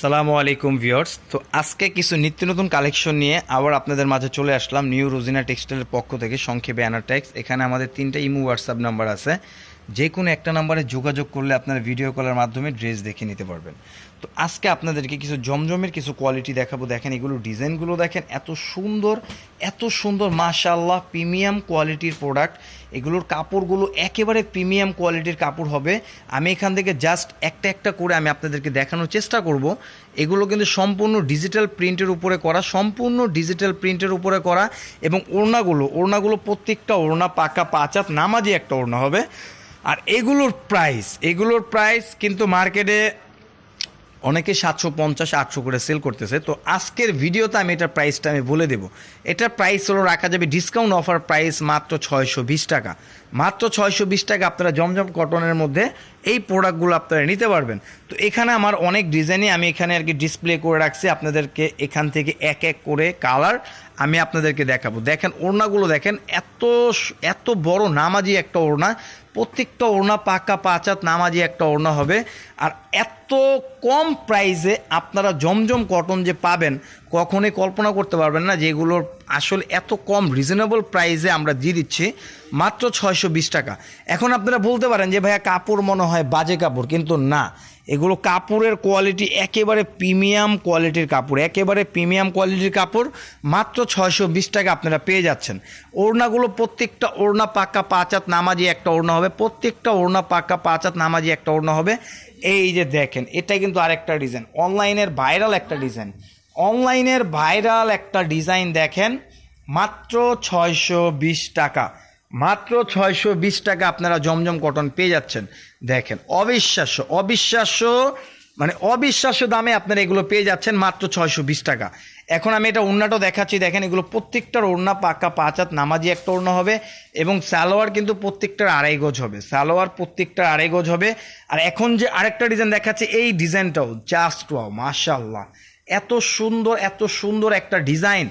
আসসালামু আলাইকুম ভিউয়ার্স। তো আজকে কিছু নিত্য নতুন কালেকশন নিয়ে আবার আপনাদের মাঝে চলে আসলাম নিউ রোজিনা টেক্সটাইলের পক্ষ থেকে সংক্ষেপে অ্যানাটেক্স এখানে আমাদের তিনটা ইমো হোয়াটসঅ্যাপ নাম্বার আছে। যে কোনো একটা নাম্বারে যোগাযোগ করলে আপনারা ভিডিও কলের মাধ্যমে ড্রেস দেখে নিতে পারবেন। তো আজকে আপনাদেরকে কিছু জমজমের কিছু কোয়ালিটি দেখাবো। দেখেন এগুলো ডিজাইনগুলো দেখেন, এত সুন্দর এত সুন্দর মাশাল্লাহ প্রিমিয়াম কোয়ালিটির প্রোডাক্ট এগুলোর কাপড়গুলো একেবারে প্রিমিয়াম কোয়ালিটির কাপড় হবে। আমি এখান থেকে জাস্ট একটা একটা করে আমি আপনাদেরকে দেখানোর চেষ্টা করব। এগুলো কিন্তু সম্পূর্ণ ডিজিটাল প্রিন্টের উপরে করা, সম্পূর্ণ ডিজিটাল প্রিন্টের উপরে করা এবং ওড়নাগুলো ওড়নাগুলো প্রত্যেকটা ওড়না পাকা পাঁচাত নামাজি একটা ওড়না হবে। আর এগুলোর প্রাইস এগুলোর প্রাইস কিন্তু মার্কেটে অনেকে সাতশো পঞ্চাশ, আটশো করে সেল করতেছে। তো আজকের ভিডিওতে আমি এটার প্রাইসটা আমি বলে দেবো। এটার প্রাইস হলো রাখা যাবে ডিসকাউন্ট অফার প্রাইস মাত্র ছয়শো বিশ টাকা। মাত্র ছয়শো বিশ টাকা আপনারা জমজম কটনের মধ্যে এই প্রোডাক্টগুলো আপনারা নিতে পারবেন। তো এখানে আমার অনেক ডিজাইনই আমি এখানে আর কি ডিসপ্লে করে রাখছি। আপনাদেরকে এখান থেকে এক এক করে কালার আমি আপনাদেরকে দেখাবো। দেখেন, ওড়নাগুলো দেখেন, এত এত বড় নামাজি একটা ওড়না। প্রত্যেকটা ওড়না পাকা পাঁচাত নামাজি একটা ওড়না হবে। আর এত কম প্রাইসে আপনারা জমজম কটন যে পাবেন, কখনোই কল্পনা করতে পারবেন না যে এগুলোর আসলে এত কম রিজনেবল প্রাইসে আমরা দিয়ে দিচ্ছি, মাত্র ছয়শো বিশ টাকা। এখন আপনারা বলতে পারেন যে, ভাইয়া, কাপড় মনে হয় বাজে কাপড়। কিন্তু না। এগুলো কাপড়ের কোয়ালিটি একেবারে প্রিমিয়াম কোয়ালিটির কাপড়, একেবারে প্রিমিয়াম কোয়ালিটির কাপড়, মাত্র ছয়শো বিশ টাকা আপনারা পেয়ে যাচ্ছেন। ওড়নাগুলো প্রত্যেকটা ওড়না পাক্কা পাঁচাত নামাজি একটা ওড়না হবে, প্রত্যেকটা ওড়না পাক্কা পাঁচাত নামাজি একটা ওড়না হবে। এই যে দেখেন, এটা কিন্তু আরেকটা ডিজাইন অনলাইনের ভাইরাল একটা ডিজাইন অনলাইনের ভাইরাল একটা ডিজাইন দেখেন, মাত্র ছয়শো বিশ টাকা। মাত্র ছয়শো বিশ টাকা আপনারা জমজম কটন পেয়ে যাচ্ছেন। দেখেন, অবিশ্বাস্য অবিশ্বাস্য মানে অবিশ্বাস্য দামে আপনারা এগুলো পেয়ে যাচ্ছেন মাত্র ছয়শো বিশ টাকা। এখন আমি এটা ওড়নাটাও দেখাচ্ছি। দেখেন, এগুলো প্রত্যেকটার ওড়না পাকা পাঁচ হাত নামাজি একটা ওড়না হবে এবং সালোয়ার কিন্তু প্রত্যেকটার আড়াই গজ হবে। সালোয়ার প্রত্যেকটার আড়াই গজ হবে। আর এখন যে আরেকটা ডিজাইন দেখাচ্ছে, এই ডিজাইনটাও জাস্ট ওয়াও মাশাল্লাহ এত সুন্দর এত সুন্দর একটা ডিজাইন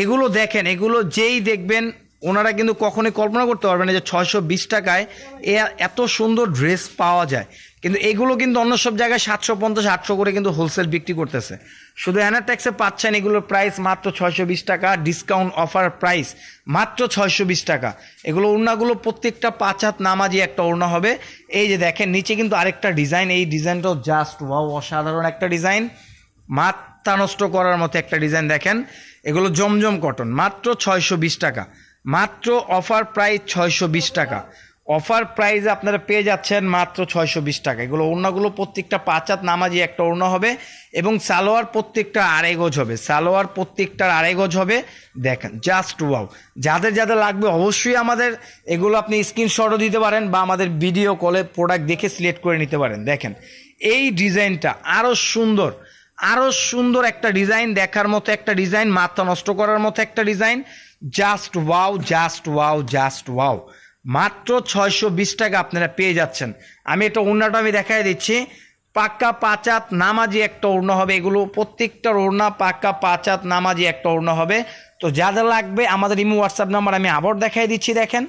এগুলো দেখেন, এগুলো যেই দেখবেন ওনারা কিন্তু কখনোই কল্পনা করতে পারবেন না যে ছয়শো বিশ টাকায় এ এত সুন্দর ড্রেস পাওয়া যায়। কিন্তু এগুলো কিন্তু অন্য সব জায়গায় সাতশো পঞ্চাশ, আটশো করে কিন্তু হোলসেল বিক্রি করতেছে। শুধু অ্যানাট্যাক্সে পাচ্ছেন এগুলোর প্রাইস মাত্র ছয়শো বিশ টাকা ডিসকাউন্ট অফার প্রাইস মাত্র ছয়শো বিশ টাকা। এগুলো ওড়নাগুলো প্রত্যেকটা পাঁচ হাত নামাজি একটা ওড়না হবে। এই যে দেখেন, নিচে কিন্তু আরেকটা ডিজাইন এই ডিজাইনটাও জাস্ট ওয়াও অসাধারণ একটা ডিজাইন মাথা নষ্ট করার মতো একটা ডিজাইন দেখেন। এগুলো জমজম কটন মাত্র ছয়শো বিশ টাকা। মাত্র অফার প্রাইস ছয়শো বিশ টাকা। অফার প্রাইসে আপনারা পেয়ে যাচ্ছেন মাত্র ছয়শো বিশ টাকা। এগুলো ওড়নাগুলো প্রত্যেকটা পাঁচাত নামাজি একটা ওড়না হবে এবং সালোয়ার প্রত্যেকটা আড়াই গজ হবে। সালোয়ার প্রত্যেকটার আড়াই গজ হবে। দেখেন জাস্ট ওয়াও যাদের যাদের লাগবে অবশ্যই আমাদের এগুলো আপনি স্ক্রিনশটও দিতে পারেন বা আমাদের ভিডিও কলে প্রোডাক্ট দেখে সিলেক্ট করে নিতে পারেন। দেখেন, এই ডিজাইনটা আরও সুন্দর আরও সুন্দর একটা ডিজাইন দেখার মতো একটা ডিজাইন, মাথা নষ্ট করার মতো একটা design. Just wow just wow just wow মাত্র ছয়শো বিশ টাকা আপনারা পেয়ে যাচ্ছেন। আমি এটা ওড়নাটা আমি দেখাই দিচ্ছি। পাক্কা পাঁচাত নামাজি একটা ওড়না হবে। এগুলো প্রত্যেকটার ওড়না পাক্কা পাঁচাত নামাজি একটা ওড়না হবে। তো যা যা লাগবে, আমাদের ইমো হোয়াটসঅ্যাপ নাম্বার আমি আবার দেখাই দিচ্ছি, দেখেন।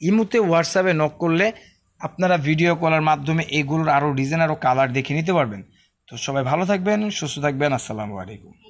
ইমুতে হোয়াটসঅ্যাপে নক করলে আপনারা ভিডিও কলের মাধ্যমে এগুলোর আরও ডিজাইন, আরও কালার দেখে নিতে পারবেন। তো সবাই ভালো থাকবেন, সুস্থ থাকবেন। আসসালামু আলাইকুম।